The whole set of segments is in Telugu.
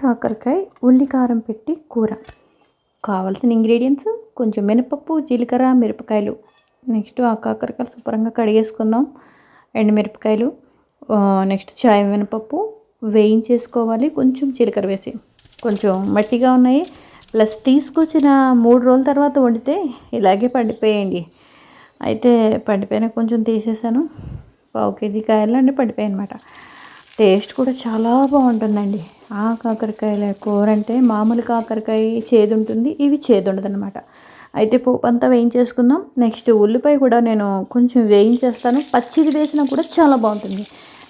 కాకరకాయ ఉల్లికారం పెట్టి కూర. కావాల్సిన ఇంగ్రీడియంట్స్ కొంచెం మినపప్పు జీలకర్ర మిరపకాయలు. నెక్స్ట్ ఆ కాకరకాయలు శుభ్రంగా కడిగేసుకుందాం. ఎండుమిరపకాయలు నెక్స్ట్ చాయ్ మినపప్పు వేయించేసుకోవాలి. కొంచెం జీలకర్ర వేసి. కొంచెం మట్టిగా ఉన్నాయి. ప్లస్ తీసుకొచ్చిన మూడు రోజుల తర్వాత వండితే ఇలాగే పండిపోయండి. అయితే పండిపోయిన కొంచెం తీసేసాను. పావు కేజీ కాయలు అండి పండిపోయాయి అనమాట టేస్ట్ కూడా చాలా బాగుంటుందండి. ఆ కాకరకాయల కూర అంటే మామూలు కాకరకాయ చేదు ఉంటుంది ఇవి చేదు ఉండదు అనమాట అయితే పోపు అంతా వేయించేసుకుందాం. నెక్స్ట్ ఉల్లిపాయ కూడా నేను కొంచెం వేయించేస్తాను. పచ్చిది వేసినా కూడా చాలా బాగుంటుంది.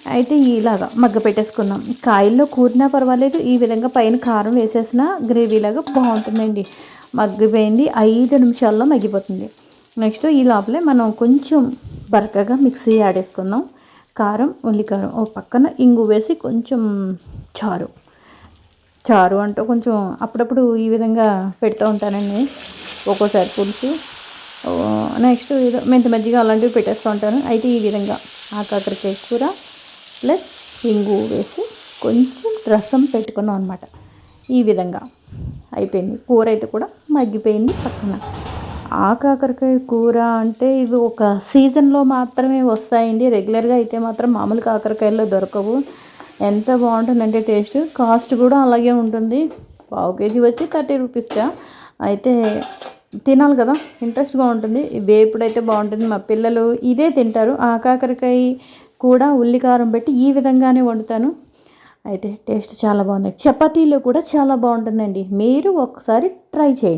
అయితే ఇలాగా మగ్గ పెట్టేసుకుందాం. కాయల్లో కూరినా పర్వాలేదు ఈ విధంగా పైన కారం వేసేసిన గ్రేవీలాగా బాగుంటుందండి. మగ్గిపోయింది ఐదు నిమిషాల్లో మగ్గిపోతుంది. నెక్స్ట్ ఈ లోపలే మనం కొంచెం బరకగా మిక్సీ ఆడేసుకుందాం కారం ఉల్లికారం ఓ పక్కన ఇంగు వేసి కొంచెం చారు. చారు అంటూ కొంచెం అప్పుడప్పుడు ఈ విధంగా పెడుతూ ఉంటానండి. ఒక్కోసారి పులుసు. నెక్స్ట్ ఏదో మెంతి మజ్జిగ అలాంటివి పెట్టేస్తూ ఉంటాను. అయితే ఈ విధంగా ఆ కాకరకాయ కూర ప్లస్ ఇంగు వేసి కొంచెం రసం పెట్టుకున్నాం అనమాట ఈ విధంగా అయిపోయింది. కూర అయితే కూడా మగ్గిపోయింది పక్కన. ఆ కాకరకాయ కూర అంటే ఇవి ఒక సీజన్లో మాత్రమే వస్తాయండి. రెగ్యులర్గా అయితే మాత్రం మామూలు కాకరకాయల్లో దొరకవు. ఎంత బాగుంటుందంటే టేస్ట్. కాస్ట్ కూడా అలాగే ఉంటుంది. పావు కేజీ వచ్చి థర్టీ రూపీస్గా అయితే తినాలి కదా. ఇంట్రెస్ట్గా ఉంటుంది. వేపుడైతే బాగుంటుంది. మా పిల్లలు ఇదే తింటారు. ఆ కాకరకాయ కూడా ఉల్లికారం పెట్టి ఈ విధంగానే వండుతాను. అయితే టేస్ట్ చాలా బాగుంది. చపాతీలో కూడా చాలా బాగుంటుందండి. మీరు ఒకసారి ట్రై చేయండి.